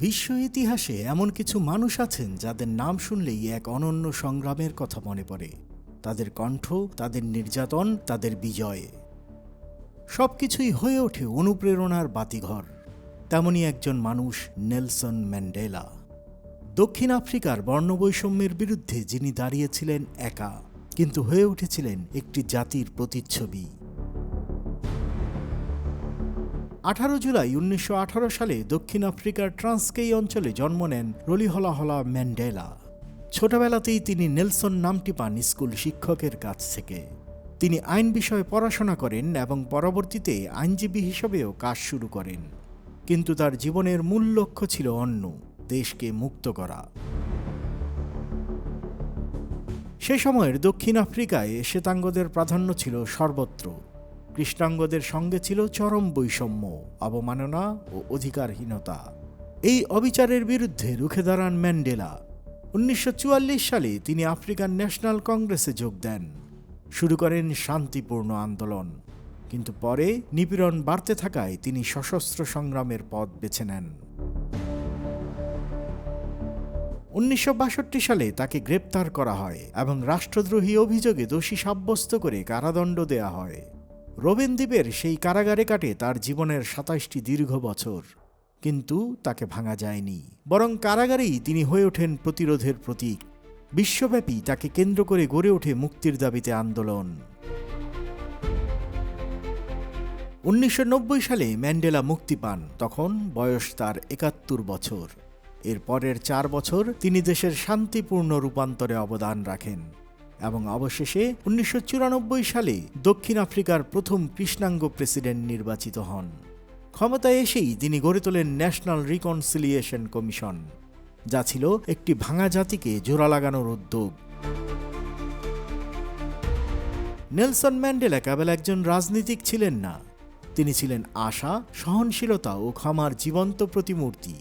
বিশ্ব ইতিহাসে এমন কিছু মানুষ আছেন যাদের নাম শুনলেই এক অনন্য সংগ্রামের কথা মনে পড়ে। তাদের কণ্ঠ, তাদের নির্যাতন, তাদের বিজয়। সবকিছুই হয়ে ওঠে অনুপ্রেরণার বাতিঘর। তেমনই একজন মানুষ নেলসন ম্যান্ডেলা। দক্ষিণ আফ্রিকার বর্ণবৈষম্যের বিরুদ্ধে যিনি দাঁড়িয়েছিলেন একা, কিন্তু হয়ে উঠেছিলেন একটি জাতির প্রতিচ্ছবি। আঠারো জুলাই উনিশশো আঠারো সালে দক্ষিণ আফ্রিকার ট্রান্সকেই অঞ্চলে জন্ম নেন রলিহলাহলা ম্যান্ডেলা। ছোটবেলাতেই তিনি নেলসন নামটি পান স্কুল শিক্ষকের কাছ থেকে। তিনি আইন বিষয়ে পড়াশোনা করেন এবং পরবর্তীতে আইনজীবী হিসেবেও কাজ শুরু করেন। কিন্তু তার জীবনের মূল লক্ষ্য ছিল অন্য, দেশকে মুক্ত করা। সে সময়ের দক্ষিণ আফ্রিকায় শ্বেতাঙ্গদের প্রাধান্য ছিল সর্বত্র। কৃষ্ণাঙ্গদের সঙ্গে ছিল চরম বৈষম্য, অবমাননা ও অধিকারহীনতা। এই অবিচারের বিরুদ্ধে রুখে দাঁড়ান ম্যান্ডেলা। উনিশশো চুয়াল্লিশ সালে তিনি আফ্রিকান ন্যাশনাল কংগ্রেসে যোগ দেন। শুরু করেন শান্তিপূর্ণ আন্দোলন। কিন্তু পরে নিপীড়ন বাড়তে থাকায় তিনি সশস্ত্র সংগ্রামের পথ বেছে নেন। উনিশশো বাষট্টি সালে তাকে গ্রেপ্তার করা হয় এবং রাষ্ট্রদ্রোহী অভিযোগে দোষী সাব্যস্ত করে কারাদণ্ড দেয়া হয়। রোবেন দ্বীপের সেই কারাগারে কাটে তার জীবনের সাতাশটি দীর্ঘ বছর। কিন্তু তাকে ভাঙা যায়নি। বরং কারাগারেই তিনি হয়ে ওঠেন প্রতিরোধের প্রতীক। বিশ্বব্যাপী তাকে কেন্দ্র করে গড়ে ওঠে মুক্তির দাবিতে আন্দোলন। উনিশশো নব্বই সালে ম্যান্ডেলা মুক্তি পান। তখন বয়স তার একাত্তর বছর। এর পরের চার বছর তিনি দেশের শান্তিপূর্ণ রূপান্তরে অবদান রাখেন। এবং অবশেষে উনিশশো চুরানব্বই সালে দক্ষিণ আফ্রিকার প্রথম কৃষ্ণাঙ্গ প্রেসিডেন্ট নির্বাচিত হন। ক্ষমতায় এসেই তিনি গড়ে তোলেন ন্যাশনাল রিকনসিলিয়েশন কমিশন, যা ছিল একটি ভাঙা জাতিকে জোড়া লাগানোর উদ্যোগ। নেলসন ম্যান্ডেলা কেবল একজন রাজনীতিক ছিলেন না, তিনি ছিলেন আশা, সহনশীলতা ও ক্ষমার জীবন্ত প্রতিমূর্তি।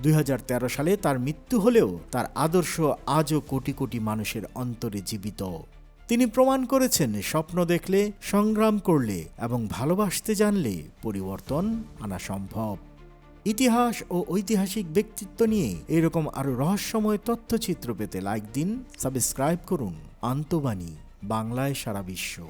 দুই হাজার তেরো সালে তার মৃত্যু হলেও তার আদর্শ আজও কোটি কোটি মানুষের অন্তরে জীবিত। তিনি প্রমাণ করেছেন স্বপ্ন দেখলে, সংগ্রাম করলে এবং ভালোবাসতে জানলে পরিবর্তন আনা সম্ভব। ইতিহাস ও ঐতিহাসিক ব্যক্তিত্ব নিয়ে এরকম আরও রহস্যময় তথ্যচিত্র পেতে লাইক দিন, সাবস্ক্রাইব করুন আন্তবাণী, বাংলায় সারা বিশ্ব।